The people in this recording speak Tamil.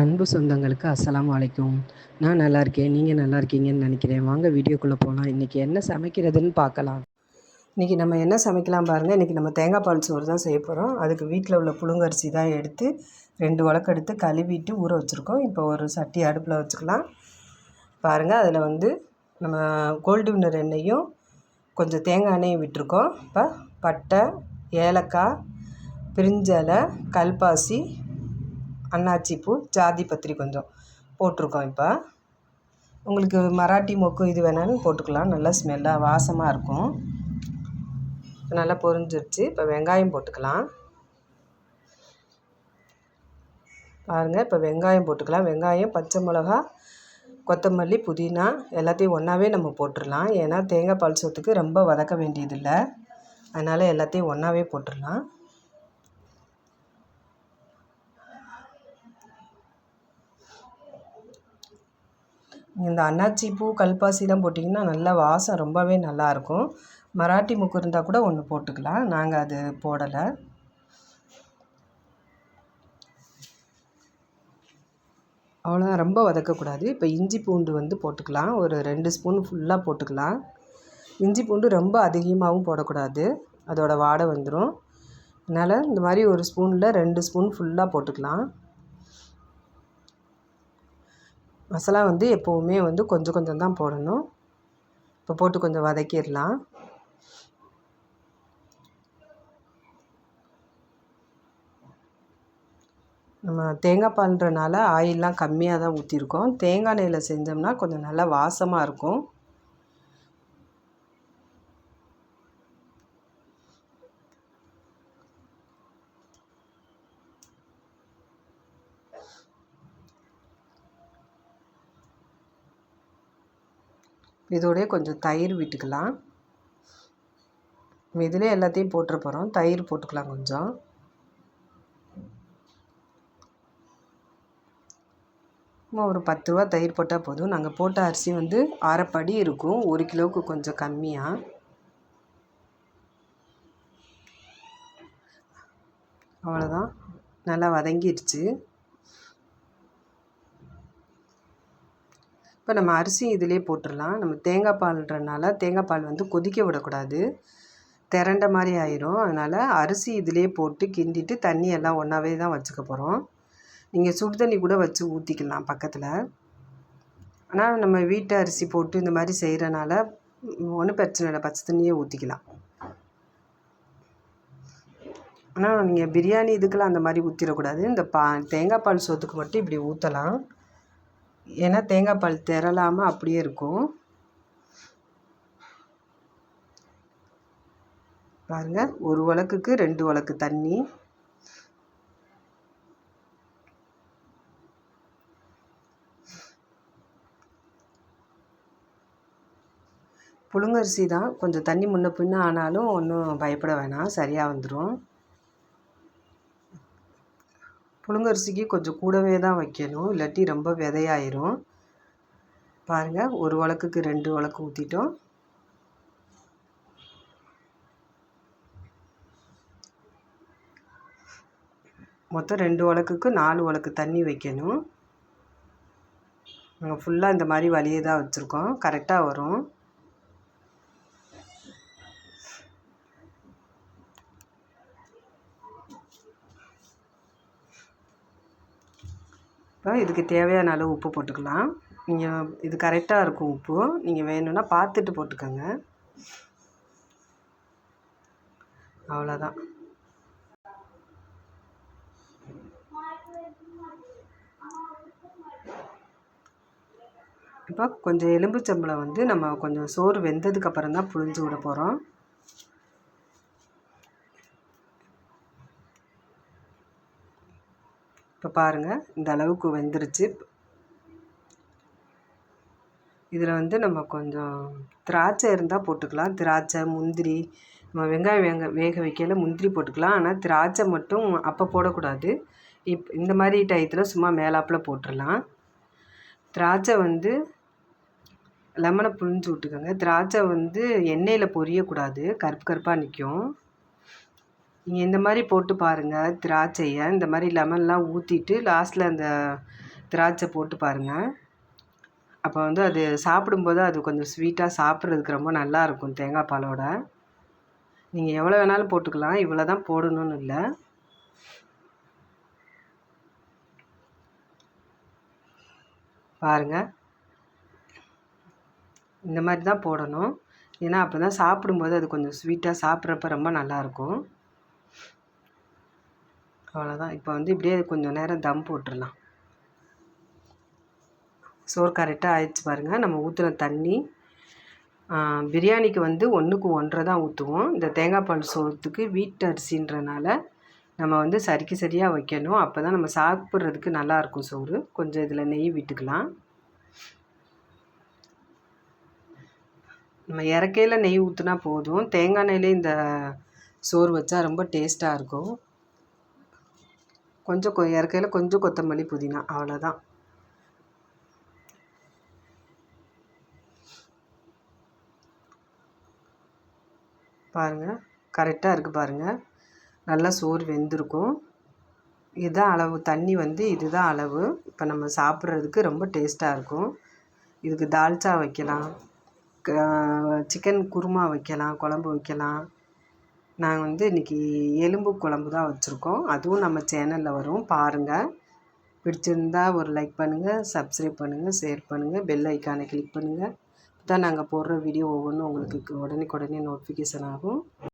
அன்பு சொந்தங்களுக்கு அஸ்லாம் வலைக்கும் நான் நல்லா இருக்கேன் நீங்கள் நல்லா இருக்கீங்கன்னு நினைக்கிறேன். வாங்க வீடியோக்குள்ளே போகலாம் இன்றைக்கி என்ன சமைக்கிறதுன்னு பார்க்கலாம். இன்றைக்கி நம்ம என்ன சமைக்கலாம் பாருங்கள் இன்றைக்கி நம்ம தேங்காய் பால் சோறு தான் செய்ய போகிறோம் அதுக்கு வீட்டில் உள்ள புழுங்கரிசி தான் எடுத்து ரெண்டு உலக்கு எடுத்து கழுவிட்டு ஊற வச்சுருக்கோம். இப்போ ஒரு சட்டி அடுப்பில் வச்சுக்கலாம். பாருங்கள் அதில் வந்து நம்ம கோல்டு வினர் எண்ணெயும் கொஞ்சம் தேங்காய் எண்ணெயும் விட்டுருக்கோம். இப்போ பட்டை ஏலக்காய் பிரிஞ்சலை கல்பாசி அன்னாச்சி பூ ஜாதி பத்திரி கொஞ்சம் போட்டிருக்கோம் இப்போ. உங்களுக்கு மராட்டி மொக்கு இது வேணாலும் போட்டுக்கலாம். நல்லா ஸ்மெல்லாக வாசமாக இருக்கும். நல்லா பொரிஞ்சிருச்சு. இப்போ வெங்காயம் போட்டுக்கலாம். பாருங்கள் இப்போ வெங்காயம் போட்டுக்கலாம். வெங்காயம் பச்சை மிளகா கொத்தமல்லி புதினா எல்லாத்தையும் ஒன்றாவே நம்ம போட்டுடலாம். ஏன்னா தேங்காய் பால் சோத்துக்கு ரொம்ப வதக்க வேண்டியதில்லை. அதனால் எல்லாத்தையும் ஒன்றாவே போட்டுடலாம். இந்த அன்னாச்சி பூ கல்பாசிலாம் போட்டிங்கன்னா நல்லா வாசம் ரொம்பவே நல்லாயிருக்கும். மராட்டி முக்கு இருந்தால் கூட ஒன்று போட்டுக்கலாம். நாங்கள் அது போடலை. அவ்வளோதான் ரொம்ப வதக்கக்கூடாது. இப்போ இஞ்சி பூண்டு வந்து போட்டுக்கலாம். ஒரு ரெண்டு ஸ்பூன் ஃபுல்லாக போட்டுக்கலாம். இஞ்சி பூண்டு ரொம்ப அதிகமாகவும் போடக்கூடாது. அதோடய வாடை வந்துடும் அதனால் இந்த மாதிரி ஒரு ஸ்பூனில் ரெண்டு ஸ்பூன் ஃபுல்லாக போட்டுக்கலாம். மசாலா வந்து எப்போவுமே வந்து கொஞ்சம் கொஞ்சம் தான் போடணும். இப்போ போட்டு கொஞ்சம் வதக்கிடலாம். நம்ம தேங்காய் பால்ன்றனால ஆயிலெலாம் கம்மியாக தான் ஊற்றிருக்கோம் தேங்காய் எண்ணெயில் செஞ்சோம்னா கொஞ்சம் நல்லா வாசமாக இருக்கும். இதோடய கொஞ்சம் தயிர் விட்டுக்கலாம். இதிலே எல்லாத்தையும் போட்டுற போகிறோம் தயிர் போட்டுக்கலாம் கொஞ்சம். ஒரு பத்து ரூபா தயிர் போட்டால் போதும். நாங்கள் போட்ட அரிசி வந்து அரைப்படி இருக்கும். ஒரு கிலோவுக்கு கொஞ்சம் கம்மியாக அவ்வளோதான் நல்லா வதங்கிடுச்சு இப்போ நம்ம அரிசி இதிலே போட்டுடலாம். நம்ம தேங்காய் பால்ன்றனால தேங்காய் பால் வந்து கொதிக்க விடக்கூடாது. திரண்ட மாதிரி ஆயிரும். அதனால் அரிசி இதிலே போட்டு கிண்டிட்டு தண்ணி எல்லாம் ஒன்றாவே தான் வச்சுக்க போகிறோம் நீங்கள் சுடு தண்ணி கூட வச்சு ஊற்றிக்கலாம் பக்கத்தில். ஆனால் நம்ம வீட்டு அரிசி போட்டு இந்த மாதிரி செய்கிறனால ஒன்றும் பிரச்சனை இல்லை. பச்சை தண்ணியே ஊற்றிக்கலாம் ஆனால் நீங்கள் பிரியாணி இதுக்கெல்லாம் அந்த மாதிரி ஊற்றிடக்கூடாது இந்த பா தேங்காய் பால் சோத்துக்கு மட்டும் இப்படி ஊற்றலாம் ஏன்னா தேங்காய் பால் திரளாமல் அப்படியே இருக்கும். பாருங்கள் ஒரு உலக்குக்கு ரெண்டு உலக்கு தண்ணி. புழுங்கரிசி தான். கொஞ்சம் தண்ணி முன்ன பின்ன ஆனாலும் ஒன்றும் பயப்பட வேணாம். சரியாக வந்துடும் புழுங்கரிசிக்கு கொஞ்சம் கூடவே தான் வைக்கணும். இல்லாட்டி ரொம்ப விதையாயிரும். பாருங்கள் ஒரு வழக்குக்கு ரெண்டு வழக்கு ஊற்றிட்டோம் மொத்தம் ரெண்டு வழக்குக்கு நாலு வழக்கு தண்ணி வைக்கணும். நாங்கள் ஃபுல்லாக இந்த மாதிரி வழியே தான் வச்சுருக்கோம். கரெக்டாக வரும். இப்போ இதுக்கு தேவையான அளவு உப்பு போட்டுக்கலாம். நீங்கள் இது கரெக்டாக இருக்கும் உப்பு. நீங்கள் வேணும்னா பார்த்துட்டு போட்டுக்கோங்க. அவ்வளோதான் இப்போ கொஞ்சம் எலும்புச்சம்பளம் வந்து நம்ம கொஞ்சம் சோறு வெந்ததுக்கப்புறம் தான் புழிஞ்சு விட போகிறோம் இப்போ பாருங்கள் இந்த அளவுக்கு வெந்துருச்சு. இதில் வந்து நம்ம கொஞ்சம் திராட்சை இருந்தால் போட்டுக்கலாம். திராட்சை முந்திரி நம்ம வெங்காயம் வேக வேக வைக்கல முந்திரி போட்டுக்கலாம். ஆனால் திராட்சை மட்டும் அப்போ போடக்கூடாது. இப் இந்த மாதிரி டயத்தில் சும்மா மேலாப்பில் போட்டுடலாம். திராட்சை வந்து லெமனை புழிஞ்சு விட்டுக்கோங்க. திராட்சை வந்து எண்ணெயில் பொரியக்கூடாது. கருப்பு கருப்பாக நிற்கும். நீங்கள் இந்த மாதிரி போட்டு பாருங்கள் திராட்சையை. இந்த மாதிரி லெமன்லாம் ஊற்றிட்டு லாஸ்ட்டில் அந்த திராட்சை போட்டு பாருங்கள் அப்போ வந்து அது சாப்பிடும்போது அது கொஞ்சம் ஸ்வீட்டாக சாப்பிட்றதுக்கு ரொம்ப நல்லாயிருக்கும் தேங்காய் பாலோட. நீங்கள் எவ்வளோ வேணாலும் போட்டுக்கலாம். இவ்வளோ தான் போடணும்னு இல்லை. பாருங்கள் இந்த மாதிரி தான் போடணும். ஏன்னா அப்போ தான் சாப்பிடும்போது அது கொஞ்சம் ஸ்வீட்டாக சாப்பிட்றப்ப ரொம்ப நல்லாயிருக்கும் அவ்வளோதான் இப்போ வந்து இப்படியே கொஞ்சம் நேரம் தம் போட்டுடலாம் சோறு கரெக்டாக ஆயிடுச்சு பாருங்கள் நம்ம ஊற்றின தண்ணி பிரியாணிக்கு வந்து ஒன்றுக்கு ஒன்றரை தான் ஊற்றுவோம் இந்த தேங்காய் பால் சோத்துக்கு வீட்டு அரிசின்றனால நம்ம வந்து சரிக்கு சரியாக வைக்கணும். அப்போ தான் நம்ம சாப்பிட்றதுக்கு நல்லாயிருக்கும் சோறு. கொஞ்சம் இதில் நெய் விட்டுக்கலாம். நம்ம இறக்கையில் நெய் ஊற்றுனா போதும். தேங்காய் நெய்லே இந்த சோறு வச்சா ரொம்ப டேஸ்ட்டாக இருக்கும். கொஞ்சம் கொ இறக்கையில் கொஞ்சம் கொத்தமல்லி புதினா அவ்வளோதான் பாருங்கள் கரெக்டாக இருக்குது பாருங்கள் நல்லா சோறு வெந்திருக்கும். இதுதான் அளவு தண்ணி வந்து இதுதான் அளவு. இப்போ நம்ம சாப்பிட்றதுக்கு ரொம்ப டேஸ்ட்டாக இருக்கும். இதுக்கு தால்ச்சா வைக்கலாம். சிக்கன் குருமா வைக்கலாம் குழம்பு வைக்கலாம். நாங்கள் வந்து இன்றைக்கி எலும்பு குழம்பு தான் வச்சுருக்கோம். அதுவும் நம்ம சேனலில் வரும். பாருங்கள் பிடிச்சிருந்தா ஒரு லைக் பண்ணுங்கள் சப்ஸ்கிரைப் பண்ணுங்கள் ஷேர் பண்ணுங்கள் பெல் ஐக்கானை கிளிக் பண்ணுங்கள் தான் நாங்கள் போடுற வீடியோ ஒவ்வொன்றும் உங்களுக்கு உடனே உடனே நோட்டிஃபிகேஷன் ஆகும்.